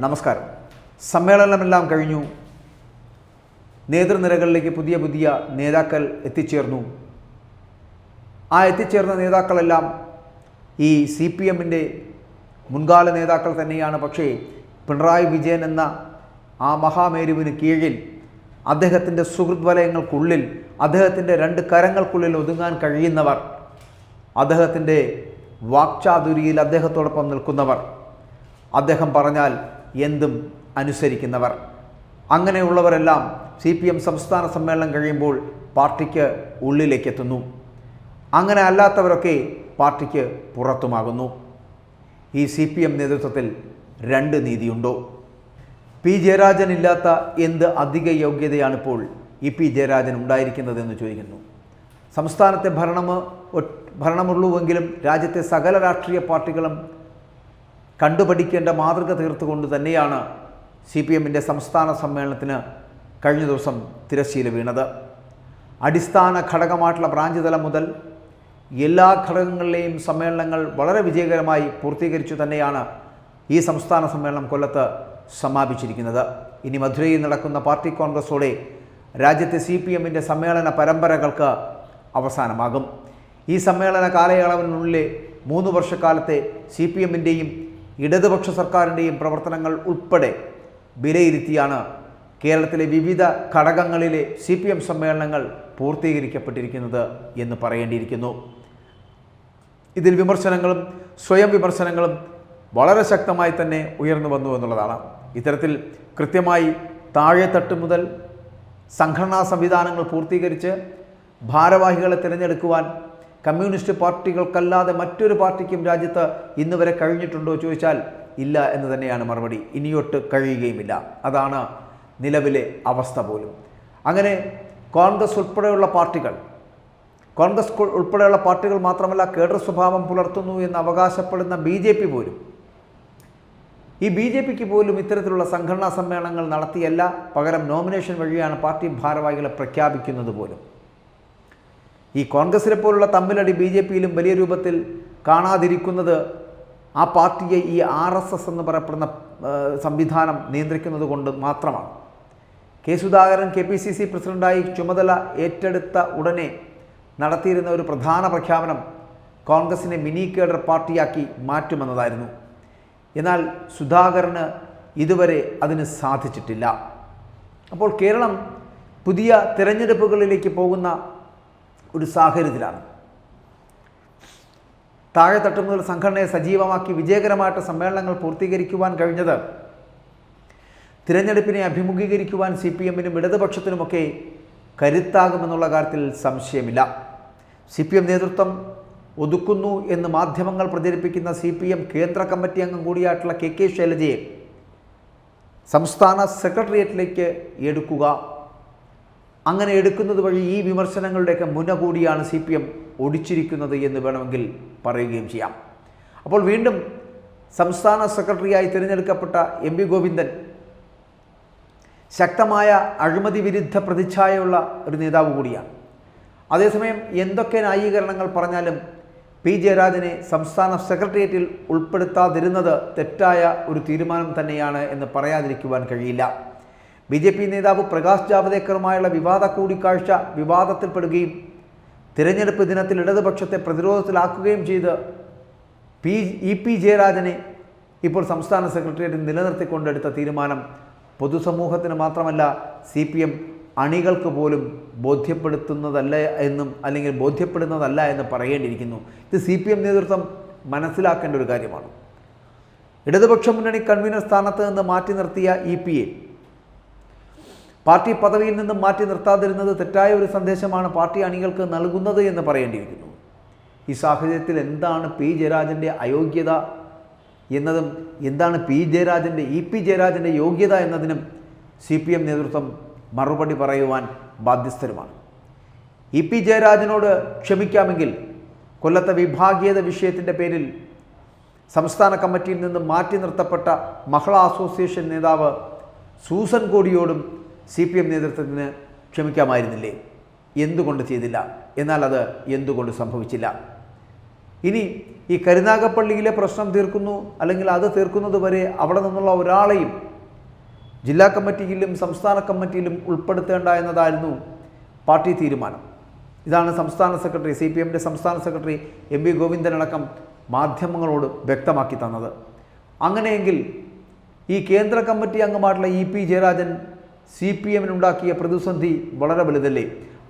നമസ്കാരം. സമ്മേളനമെല്ലാം കഴിഞ്ഞു. നേതൃനിരകളിലേക്ക് പുതിയ പുതിയ നേതാക്കൾ എത്തിച്ചേർന്നു. ആ എത്തിച്ചേർന്ന നേതാക്കളെല്ലാം ഈ സി പി എമ്മിന്റെ മുൻകാല നേതാക്കൾ തന്നെയാണ്. പക്ഷേ പിണറായി വിജയൻ എന്ന ആ മഹാമേരുവിന് കീഴിൽ അദ്ദേഹത്തിന്റെ സുഹൃത് വലയങ്ങൾക്കുള്ളിൽ അദ്ദേഹത്തിന്റെ രണ്ട് കരങ്ങൾക്കുള്ളിൽ ഒതുങ്ങാൻ കഴിയുന്നവർ അദ്ദേഹത്തിന്റെ വാക്ചാതുരിയിൽ അദ്ദേഹത്തോടൊപ്പം നിൽക്കുന്നവർ അദ്ദേഹം പറഞ്ഞാൽ എന്തും അനുസരിക്കുന്നവർ. അങ്ങനെയുള്ളവരെല്ലാം സി പി എം സംസ്ഥാന സമ്മേളനം കഴിയുമ്പോൾ പാർട്ടിക്ക് ഉള്ളിലേക്ക് എത്തുന്നു അങ്ങനെ അല്ലാത്തവരൊക്കെ പാർട്ടിക്ക് പുറത്തുമാകുന്നു. ഈ സി പി എം നേതൃത്വത്തിൽ രണ്ട് നീതിയുണ്ടോ? പി ജയരാജൻ ഇല്ലാത്ത എന്ത് അധിക യോഗ്യതയാണിപ്പോൾ ഇ പി ജയരാജൻ ഉണ്ടായിരിക്കുന്നതെന്ന് ചോദിക്കുന്നു. സംസ്ഥാനത്തെ ഭരണം ഭരണമുള്ളൂവെങ്കിലും രാജ്യത്തെ സകല രാഷ്ട്രീയ പാർട്ടികളും കണ്ടുപഠിക്കേണ്ട മാതൃക തീർത്തുകൊണ്ട് തന്നെയാണ് സി പി എമ്മിന്റെ സംസ്ഥാന സമ്മേളനത്തിന് കഴിഞ്ഞ ദിവസം തിരശ്ശീല വീണത്. അടിസ്ഥാന ഘടകമായിട്ടുള്ള ബ്രാഞ്ച് തലം മുതൽ എല്ലാ ഘടകങ്ങളിലെയും സമ്മേളനങ്ങൾ വളരെ വിജയകരമായി പൂർത്തീകരിച്ചു തന്നെയാണ് ഈ സംസ്ഥാന സമ്മേളനം കൊല്ലത്ത് സമാപിച്ചിരിക്കുന്നത്. ഇനി മധുരയിൽ നടക്കുന്ന പാർട്ടി കോൺഗ്രസോടെ രാജ്യത്തെ സി പി എമ്മിന്റെ സമ്മേളന പരമ്പരകൾക്ക് അവസാനമാകും. ഈ സമ്മേളന കാലയളവിനുള്ളിലെ മൂന്ന് വർഷക്കാലത്തെ സി പി എമ്മിന്റെയും ഇടതുപക്ഷ സർക്കാരിന്റെയും പ്രവർത്തനങ്ങൾ ഉൾപ്പെടെ വിലയിരുത്തിയാണ് കേരളത്തിലെ വിവിധ ഘടകങ്ങളിലെ സി പി എം സമ്മേളനങ്ങൾ പൂർത്തീകരിക്കപ്പെട്ടിരിക്കുന്നത് എന്ന് പറയേണ്ടിയിരിക്കുന്നു. ഇതിൽ വിമർശനങ്ങളും സ്വയം വിമർശനങ്ങളും വളരെ ശക്തമായി തന്നെ ഉയർന്നു വന്നു എന്നുള്ളതാണ്. ഇത്തരത്തിൽ കൃത്യമായി താഴെത്തട്ട് മുതൽ സംഘടനാ സംവിധാനങ്ങൾ പൂർത്തീകരിച്ച് ഭാരവാഹികളെ തിരഞ്ഞെടുക്കുവാൻ കമ്മ്യൂണിസ്റ്റ് പാർട്ടികൾക്കല്ലാതെ മറ്റൊരു പാർട്ടിക്കും രാജ്യത്ത് ഇന്ന് വരെ കഴിഞ്ഞിട്ടുണ്ടോ ചോദിച്ചാൽ ഇല്ല എന്ന് തന്നെയാണ് മറുപടി. ഇനിയൊട്ട് കഴിയുകയുമില്ല. അതാണ് നിലവിലെ അവസ്ഥ പോലും. അങ്ങനെ കോൺഗ്രസ് ഉൾപ്പെടെയുള്ള പാർട്ടികൾ കോൺഗ്രസ് ഉൾപ്പെടെയുള്ള പാർട്ടികൾ മാത്രമല്ല കേഡർ സ്വഭാവം പുലർത്തുന്നു എന്ന് അവകാശപ്പെടുന്ന ബി ജെ പി പോലും ഈ ബി ജെ പിക്ക് പോലും ഇത്തരത്തിലുള്ള സംഘടനാ സമ്മേളനങ്ങൾ നടത്തിയല്ല പകരം നോമിനേഷൻ വഴിയാണ് പാർട്ടി ഭാരവാഹികളെ പ്രഖ്യാപിക്കുന്നത് പോലും. ഈ കോൺഗ്രസിനെ പോലുള്ള തമ്മിലടി ബി ജെ പിയിലും വലിയ രൂപത്തിൽ കാണാതിരിക്കുന്നത് ആ പാർട്ടിയെ ഈ ആർ എസ് എസ് എന്ന് പറയപ്പെടുന്ന സംവിധാനം നിയന്ത്രിക്കുന്നത് കൊണ്ട് മാത്രമാണ്. K Sudhakaran K P C C പ്രസിഡന്റായി ചുമതല ഏറ്റെടുത്ത ഉടനെ നടത്തിയിരുന്ന ഒരു പ്രധാന പ്രഖ്യാപനം കോൺഗ്രസിനെ മിനി കേഡർ പാർട്ടിയാക്കി മാറ്റുമെന്നതായിരുന്നു. എന്നാൽ സുധാകരന് ഇതുവരെ അതിന് സാധിച്ചിട്ടില്ല. അപ്പോൾ കേരളം പുതിയ തിരഞ്ഞെടുപ്പുകളിലേക്ക് പോകുന്ന ഒരു സാഹചര്യത്തിലാണ്. താഴെത്തട്ട് മുതൽ സംഘടനയെ സജീവമാക്കി വിജയകരമായിട്ട് സമ്മേളനങ്ങൾ പൂർത്തീകരിക്കുവാൻ കഴിഞ്ഞത് തിരഞ്ഞെടുപ്പിനെ അഭിമുഖീകരിക്കുവാൻ സി പി എമ്മിനും ഇടതുപക്ഷത്തിനുമൊക്കെ കരുത്താകുമെന്നുള്ള കാര്യത്തിൽ സംശയമില്ല. സി പി എം നേതൃത്വം ഒതുക്കുന്നു എന്ന് മാധ്യമങ്ങൾ പ്രചരിപ്പിക്കുന്ന സി പി എം കേന്ദ്ര കമ്മിറ്റി അംഗം കൂടിയായിട്ടുള്ള കെ കെ ശൈലജയെ സംസ്ഥാന സെക്രട്ടേറിയറ്റിലേക്ക് എടുക്കുക. അങ്ങനെ എടുക്കുന്നത് വഴി ഈ വിമർശനങ്ങളുടെയൊക്കെ മുന കൂടിയാണ് സി പി എം ഒടിച്ചിരിക്കുന്നത് എന്ന് വേണമെങ്കിൽ പറയുകയും ചെയ്യാം. അപ്പോൾ വീണ്ടും സംസ്ഥാന സെക്രട്ടറിയായി തിരഞ്ഞെടുക്കപ്പെട്ട എം വി ഗോവിന്ദൻ ശക്തമായ അഴിമതി വിരുദ്ധ പ്രതിച്ഛായയുള്ള ഒരു നേതാവ് കൂടിയാണ്. അതേസമയം എന്തൊക്കെ ന്യായീകരണങ്ങൾ പറഞ്ഞാലും പി ജയരാജനെ സംസ്ഥാന സെക്രട്ടേറിയറ്റിൽ ഉൾപ്പെടുത്താതിരുന്നത് തെറ്റായ ഒരു തീരുമാനം തന്നെയാണ് എന്ന് പറയാതിരിക്കുവാൻ കഴിയില്ല. ബി ജെ പി നേതാവ് പ്രകാശ് ജാവദേക്കറുമായുള്ള വിവാദ കൂടിക്കാഴ്ച വിവാദത്തിൽപ്പെടുകയും തിരഞ്ഞെടുപ്പ് ദിനത്തിൽ ഇടതുപക്ഷത്തെ പ്രതിരോധത്തിലാക്കുകയും ചെയ്ത് പി ഇ പി ജയരാജനെ ഇപ്പോൾ സംസ്ഥാന സെക്രട്ടേറിയറ്റ് നിലനിർത്തിക്കൊണ്ടെടുത്ത തീരുമാനം പൊതുസമൂഹത്തിന് മാത്രമല്ല സി പി എം അണികൾക്ക് പോലും ബോധ്യപ്പെടുത്തുന്നതല്ല എന്നും അല്ലെങ്കിൽ ബോധ്യപ്പെടുന്നതല്ല എന്ന് പറയേണ്ടിയിരിക്കുന്നു. ഇത് സി പി എം നേതൃത്വം മനസ്സിലാക്കേണ്ട ഒരു കാര്യമാണ്. ഇടതുപക്ഷ മുന്നണി കൺവീനർ സ്ഥാനത്ത് നിന്ന് മാറ്റി നിർത്തിയ ഇ പി എ പാർട്ടി പദവിയിൽ നിന്നും മാറ്റി നിർത്താതിരുന്നത് തെറ്റായ ഒരു സന്ദേശമാണ് പാർട്ടി അണികൾക്ക് നൽകുന്നത് എന്ന് പറയേണ്ടിയിരിക്കുന്നു. ഈ സാഹചര്യത്തിൽ എന്താണ് പി ജയരാജന്റെ അയോഗ്യത എന്നതും എന്താണ് പി ജയരാജന്റെ ഇ പി ജയരാജന്റെ യോഗ്യത എന്നതിനും സി പി എം നേതൃത്വം മറുപടി പറയുവാൻ ബാധ്യസ്ഥരുമാണ്. ഇ പി ജയരാജനോട് ക്ഷമിക്കാമെങ്കിൽ കൊല്ലത്തെ വിഭാഗീയത വിഷയത്തിന്റെ പേരിൽ സംസ്ഥാന കമ്മിറ്റിയിൽ നിന്ന് മാറ്റി നിർത്തപ്പെട്ട മഹിളാ അസോസിയേഷൻ നേതാവ് സൂസൻ കോടിയോടും സി പി എം നേതൃത്വത്തിന് ക്ഷമിക്കാമായിരുന്നില്ലേ? എന്തുകൊണ്ട് ചെയ്തില്ല? എന്നാൽ അത് എന്തുകൊണ്ട് സംഭവിച്ചില്ല? ഇനി ഈ കരുനാഗപ്പള്ളിയിലെ പ്രശ്നം തീർക്കുന്നു അല്ലെങ്കിൽ അത് തീർക്കുന്നത് വരെ അവിടെ നിന്നുള്ള ഒരാളെയും ജില്ലാ കമ്മിറ്റിയിലും സംസ്ഥാന കമ്മിറ്റിയിലും ഉൾപ്പെടുത്തേണ്ട എന്നതായിരുന്നു പാർട്ടി തീരുമാനം. ഇതാണ് സംസ്ഥാന സെക്രട്ടറി സി പി എമ്മിന്റെ സംസ്ഥാന സെക്രട്ടറി എം വി ഗോവിന്ദനടക്കം മാധ്യമങ്ങളോട് വ്യക്തമാക്കി തന്നത്. അങ്ങനെയെങ്കിൽ ഈ കേന്ദ്ര committee അംഗമായിട്ടുള്ള E P Jayarajan C P എമ്മിനുണ്ടാക്കിയ പ്രതിസന്ധി വളരെ വലുതല്ലേ?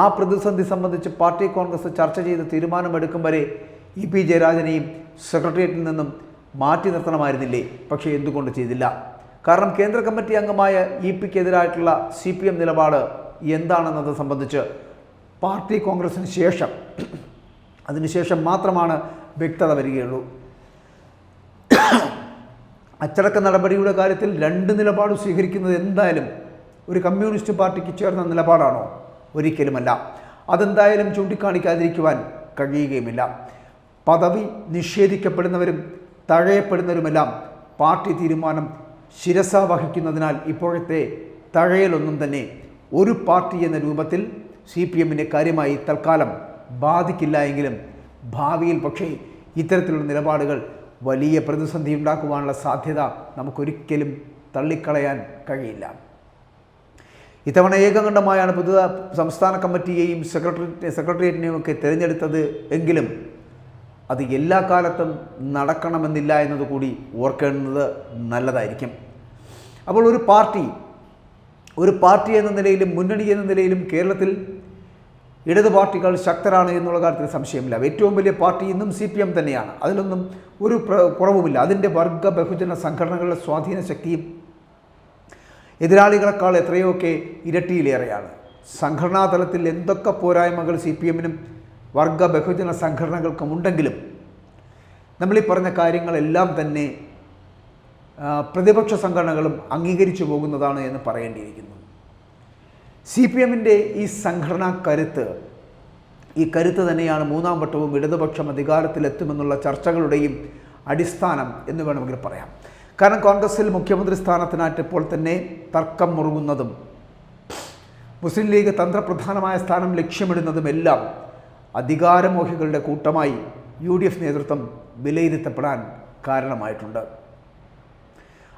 ആ പ്രതിസന്ധി സംബന്ധിച്ച് പാർട്ടി കോൺഗ്രസ് ചർച്ച ചെയ്ത് തീരുമാനമെടുക്കും വരെ ഇ പി ജയരാജനെയും സെക്രട്ടേറിയറ്റിൽ നിന്നും മാറ്റി നിർത്തണമായിരുന്നില്ലേ? പക്ഷേ എന്തുകൊണ്ട് ചെയ്തില്ല? കാരണം കേന്ദ്ര കമ്മിറ്റി അംഗമായ ഇ പിക്കെതിരായിട്ടുള്ള സി പി എം നിലപാട് എന്താണെന്നത് സംബന്ധിച്ച് പാർട്ടി കോൺഗ്രസിന് ശേഷം അതിനുശേഷം മാത്രമാണ് വ്യക്തത വരികയുള്ളൂ. അച്ചടക്ക നടപടിയുടെ കാര്യത്തിൽ രണ്ട് നിലപാട് സ്വീകരിക്കുന്നത് എന്തായാലും ഒരു കമ്മ്യൂണിസ്റ്റ് പാർട്ടിക്ക് ചേർന്ന നിലപാടാണോ? ഒരിക്കലുമല്ല. അതെന്തായാലും ചൂണ്ടിക്കാണിക്കാതിരിക്കുവാൻ കഴിയുകയുമില്ല. പദവി നിഷേധിക്കപ്പെടുന്നവരും തഴയപ്പെടുന്നവരുമെല്ലാം പാർട്ടി തീരുമാനം ശിരസ വഹിക്കുന്നതിനാൽ ഇപ്പോഴത്തെ തഴയലൊന്നും തന്നെ ഒരു പാർട്ടി എന്ന രൂപത്തിൽ സി പി എമ്മിനെ കാര്യമായി തൽക്കാലം ബാധിക്കില്ല എങ്കിലും ഭാവിയിൽ പക്ഷേ ഇത്തരത്തിലുള്ള നിലപാടുകൾ വലിയ പ്രതിസന്ധി ഉണ്ടാക്കുവാനുള്ള സാധ്യത നമുക്കൊരിക്കലും തള്ളിക്കളയാൻ കഴിയില്ല. ഇത്തവണ ഏകകണ്ഠമായാണ് പുതിയ സംസ്ഥാന കമ്മിറ്റിയെയും സെക്രട്ടറി സെക്രട്ടേറിയറ്റിനെയും ഒക്കെ തിരഞ്ഞെടുത്തത് എങ്കിലും അത് എല്ലാ കാലത്തും നടക്കണമെന്നില്ല എന്നതുകൂടി ഓർക്കേണ്ടത് നല്ലതായിരിക്കും. അപ്പോൾ ഒരു പാർട്ടി ഒരു പാർട്ടി എന്ന നിലയിലും മുന്നണി എന്ന നിലയിലും കേരളത്തിൽ ഇടത് പാർട്ടികൾ ശക്തരാണ് എന്നുള്ള കാര്യത്തിൽ സംശയമില്ല. ഏറ്റവും വലിയ പാർട്ടി ഇന്നും സി പി എം തന്നെയാണ്. അതിലൊന്നും ഒരു കുറവുമില്ല. അതിന്റെ വർഗ ബഹുജന സംഘടനകളുടെ സ്വാധീന ശക്തിയും എതിരാളികളെക്കാൾ എത്രയൊക്കെ ഇരട്ടിയിലേറെയാണ്. സംഘടനാ തലത്തിൽ എന്തൊക്കെ പോരായ്മകൾ സി പി എമ്മിനും വർഗ ബഹുജന സംഘടനകൾക്കും ഉണ്ടെങ്കിലും നമ്മളീ പറഞ്ഞ കാര്യങ്ങളെല്ലാം തന്നെ പ്രതിപക്ഷ സംഘടനകളും അംഗീകരിച്ചു പോകുന്നതാണ് എന്ന് പറയേണ്ടിയിരിക്കുന്നു. സി പി എമ്മിന്റെ ഈ സംഘടനാ കരുത്ത് ഈ കരുത്ത് തന്നെയാണ് മൂന്നാം വട്ടവും ഇടതുപക്ഷം അധികാരത്തിലെത്തുമെന്നുള്ള ചർച്ചകളുടെയും അടിസ്ഥാനം എന്ന് വേണമെങ്കിൽ പറയാം. കാരണം കോൺഗ്രസിൽ മുഖ്യമന്ത്രി സ്ഥാനത്തിനായിട്ട് ഇപ്പോൾ തന്നെ തർക്കം മുറുകുന്നതും മുസ്ലിം ലീഗ് തന്ത്രപ്രധാനമായ സ്ഥാനം ലക്ഷ്യമിടുന്നതുമെല്ലാം അധികാരമോഹികളുടെ കൂട്ടമായി യു ഡി എഫ് നേതൃത്വം വിലയിരുത്തപ്പെടാൻ കാരണമായിട്ടുണ്ട്.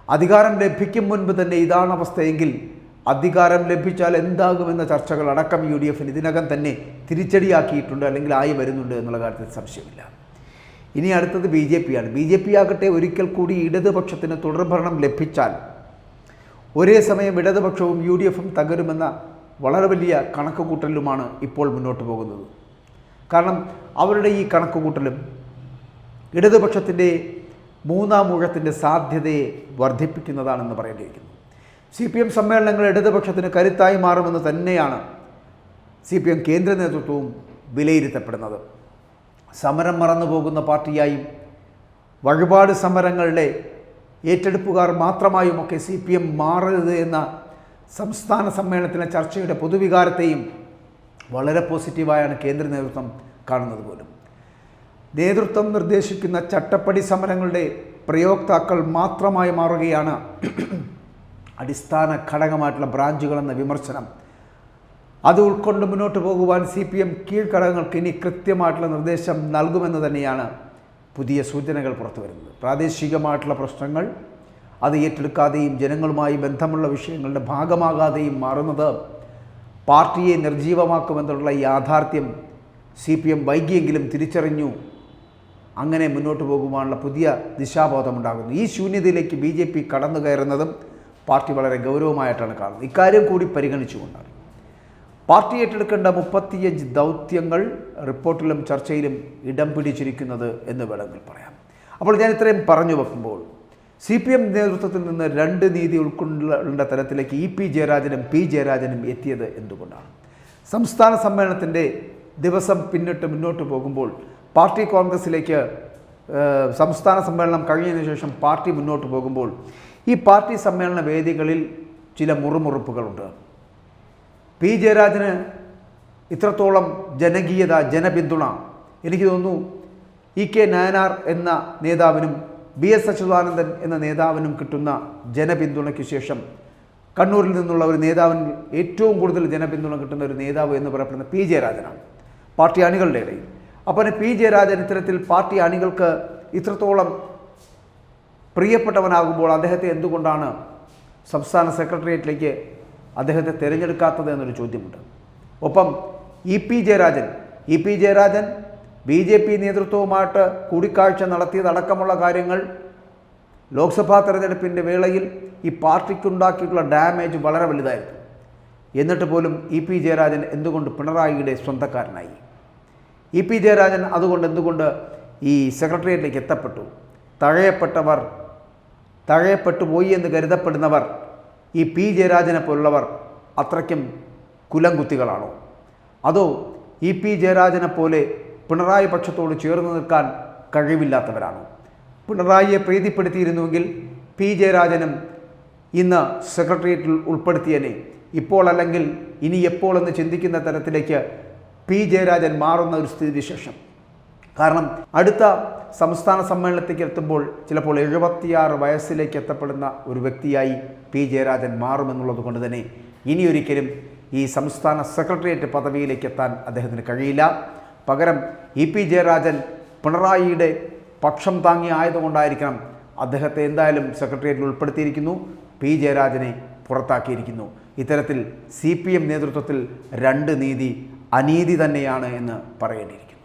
അധികാരം ലഭിക്കും മുൻപ് തന്നെ ഇതാണ് അവസ്ഥയെങ്കിൽ അധികാരം ലഭിച്ചാൽ എന്താകുമെന്ന ചർച്ചകൾ അടക്കം യു ഡി എഫിന് ഇതിനകം തന്നെ തിരിച്ചടിയാക്കിയിട്ടുണ്ട് അല്ലെങ്കിൽ ആയി വരുന്നുണ്ട് എന്നുള്ള കാര്യത്തിൽ സംശയമില്ല. ഇനി അടുത്തത് ബി ജെ പിയാണ് ബി ജെ പി ആകട്ടെ ഒരിക്കൽ കൂടി ഇടതുപക്ഷത്തിന് തുടർഭരണം ലഭിച്ചാൽ ഒരേ സമയം ഇടതുപക്ഷവും യു ഡി എഫും തകരുമെന്ന വളരെ വലിയ കണക്കുകൂട്ടലുമാണ് ഇപ്പോൾ മുന്നോട്ട് പോകുന്നത്. കാരണം അവരുടെ ഈ കണക്കുകൂട്ടലും ഇടതുപക്ഷത്തിന്റെ മൂന്നാം ഊഴത്തിന്റെ സാധ്യതയെ വർദ്ധിപ്പിക്കുന്നതാണെന്ന് പറയേണ്ടിയിരിക്കുന്നു. സി പി എം സമ്മേളനങ്ങൾ ഇടതുപക്ഷത്തിന് കരുത്തായി മാറുമെന്ന് തന്നെയാണ് സി പി എം കേന്ദ്ര നേതൃത്വവും വിലയിരുത്തപ്പെടുന്നത്. സമരം മറന്നു പോകുന്ന പാർട്ടിയായും വഴിപാട് സമരങ്ങളുടെ ഏറ്റെടുപ്പുകാർ മാത്രമായുമൊക്കെ സി പി എം മാറരുത് എന്ന സംസ്ഥാന സമ്മേളനത്തിലെ ചർച്ചയുടെ പൊതുവികാരത്തെയും വളരെ പോസിറ്റീവായാണ് കേന്ദ്ര നേതൃത്വം കാണുന്നത് പോലും. നേതൃത്വം നിർദ്ദേശിക്കുന്ന ചട്ടപ്പടി സമരങ്ങളുടെ പ്രയോക്താക്കൾ മാത്രമായി മാറുകയാണ് അടിസ്ഥാന ഘടകമായിട്ടുള്ള ബ്രാഞ്ചുകളെന്ന വിമർശനം. അത് ഉൾക്കൊണ്ട് മുന്നോട്ട് പോകുവാൻ സി പി എം കീഴ്ഘടകങ്ങൾക്ക് ഇനി കൃത്യമായിട്ടുള്ള നിർദ്ദേശം നൽകുമെന്ന് തന്നെയാണ് പുതിയ സൂചനകൾ പുറത്തു വരുന്നത്. പ്രാദേശികമായിട്ടുള്ള പ്രശ്നങ്ങൾ അത് ഏറ്റെടുക്കാതെയും ജനങ്ങളുമായി ബന്ധമുള്ള വിഷയങ്ങളുടെ ഭാഗമാകാതെയും മാറുന്നത് പാർട്ടിയെ നിർജീവമാക്കുമെന്നുള്ള യാഥാർത്ഥ്യം സി പി എം വൈകിയെങ്കിലും തിരിച്ചറിഞ്ഞു. അങ്ങനെ മുന്നോട്ട് പോകുവാനുള്ള പുതിയ ദിശാബോധമുണ്ടാകുന്നു ഈ ശൂന്യതയിലേക്ക് ബി ജെ പി കടന്നു കയറുന്നതും പാർട്ടി വളരെ ഗൗരവമായിട്ടാണ് കാണുന്നത്. ഇക്കാര്യം കൂടി പരിഗണിച്ചുകൊണ്ടാണ്. പാർട്ടി ഏറ്റെടുക്കേണ്ട മുപ്പത്തിയഞ്ച് ദൗത്യങ്ങൾ റിപ്പോർട്ടിലും ചർച്ചയിലും ഇടം പിടിച്ചിരിക്കുന്നത് എന്ന് വേണമെങ്കിൽ പറയാം. അപ്പോൾ ഞാൻ ഇത്രയും പറഞ്ഞു വെക്കുമ്പോൾ സി പി എം നേതൃത്വത്തിൽ നിന്ന് രണ്ട് നീതി ഉൾക്കൊള്ളേണ്ട തലത്തിലേക്ക് ഇ പി ജയരാജനും പി ജയരാജനും എത്തിയത് എന്തുകൊണ്ടാണ്? സംസ്ഥാന സമ്മേളനത്തിന്റെ ദിവസം പിന്നിട്ട് മുന്നോട്ട് പോകുമ്പോൾ പാർട്ടി കോൺഗ്രസിലേക്ക് സംസ്ഥാന സമ്മേളനം കഴിഞ്ഞതിന് ശേഷം പാർട്ടി മുന്നോട്ട് പോകുമ്പോൾ ഈ പാർട്ടി സമ്മേളന വേദികളിൽ ചില മുറുമുറുപ്പുകളുണ്ട്. പി ജയരാജന് ഇത്രത്തോളം ജനകീയത ജനപിന്തുണ. എനിക്ക് തോന്നുന്നു ഇ കെ നയനാർ എന്ന നേതാവിനും ബി എസ് അച്യുതാനന്ദൻ എന്ന നേതാവിനും കിട്ടുന്ന ജനപിന്തുണയ്ക്ക് ശേഷം കണ്ണൂരിൽ നിന്നുള്ള ഒരു നേതാവിന് ഏറ്റവും കൂടുതൽ ജനപിന്തുണ കിട്ടുന്ന ഒരു നേതാവ് എന്ന് പറയപ്പെടുന്ന പി ജയരാജനാണ്. പാർട്ടി അണികളുടെ ഇടയിൽ. അപ്പോൾ പി ജയരാജൻ ഇത്തരത്തിൽ പാർട്ടി അണികൾക്ക് ഇത്രത്തോളം പ്രിയപ്പെട്ടവനാകുമ്പോൾ അദ്ദേഹത്തെ എന്തുകൊണ്ടാണ് സംസ്ഥാന സെക്രട്ടേറിയറ്റിലേക്ക് അദ്ദേഹത്തെ തിരഞ്ഞെടുക്കാത്തത് എന്നൊരു ചോദ്യമുണ്ട്. ഒപ്പം E P Jayarajan E P Jayarajan B J P നേതൃത്വവുമായിട്ട് കൂടിക്കാഴ്ച നടത്തിയതടക്കമുള്ള കാര്യങ്ങൾ ലോക്സഭാ തെരഞ്ഞെടുപ്പിന്റെ വേളയിൽ ഈ പാർട്ടിക്കുണ്ടാക്കിയിട്ടുള്ള ഡാമേജ് വളരെ വലുതായിരുന്നു. എന്നിട്ട് പോലും ഇ പി ജയരാജൻ എന്തുകൊണ്ട് പിണറായിയുടെ സ്വന്തക്കാരനായി? ഇ പി ജയരാജൻ അതുകൊണ്ട് എന്തുകൊണ്ട് ഈ സെക്രട്ടേറിയറ്റിലേക്ക് എത്തപ്പെട്ടു? തഴയപ്പെട്ടവർ തഴയപ്പെട്ടു പോയി എന്ന് കരുതപ്പെടുന്നവർ ഈ പി ജയരാജനെ പോലുള്ളവർ അത്രയ്ക്കും കുലംകുത്തികളാണോ അതോ ഇ പി ജയരാജനെ പോലെ പിണറായി പക്ഷത്തോട് ചേർന്ന് നിൽക്കാൻ കഴിവില്ലാത്തവരാണോ? പിണറായിയെ പ്രീതിപ്പെടുത്തിയിരുന്നുവെങ്കിൽ പി ജയരാജനും ഇന്ന് സെക്രട്ടേറിയറ്റിൽ ഉൾപ്പെടുത്തിയനെ. ഇപ്പോൾ അല്ലെങ്കിൽ ഇനി എപ്പോൾ എന്ന് ചിന്തിക്കുന്ന തരത്തിലേക്ക് പി ജയരാജൻ മാറുന്ന ഒരു സ്ഥിതിവിശേഷം. കാരണം അടുത്ത സംസ്ഥാന സമ്മേളനത്തേക്ക് എത്തുമ്പോൾ ചിലപ്പോൾ എഴുപത്തിയാറ് വയസ്സിലേക്ക് എത്തപ്പെടുന്ന ഒരു വ്യക്തിയായി പി ജയരാജൻ മാറുമെന്നുള്ളത് കൊണ്ട് തന്നെ ഇനിയൊരിക്കലും ഈ സംസ്ഥാന സെക്രട്ടേറിയറ്റ് പദവിയിലേക്ക് എത്താൻ അദ്ദേഹത്തിന് കഴിയില്ല. പകരം ഇ പി ജയരാജൻ പിണറായിയുടെ പക്ഷം താങ്ങി ആയതുകൊണ്ടായിരിക്കണം അദ്ദേഹത്തെ എന്തായാലും സെക്രട്ടേറിയറ്റിൽ ഉൾപ്പെടുത്തിയിരിക്കുന്നു. പി ജയരാജനെ പുറത്താക്കിയിരിക്കുന്നു. ഇത്തരത്തിൽ സി പി എം നേതൃത്വത്തിൽ രണ്ട് നീതി അനീതി തന്നെയാണ് എന്ന് പറയേണ്ടിയിരിക്കുന്നു.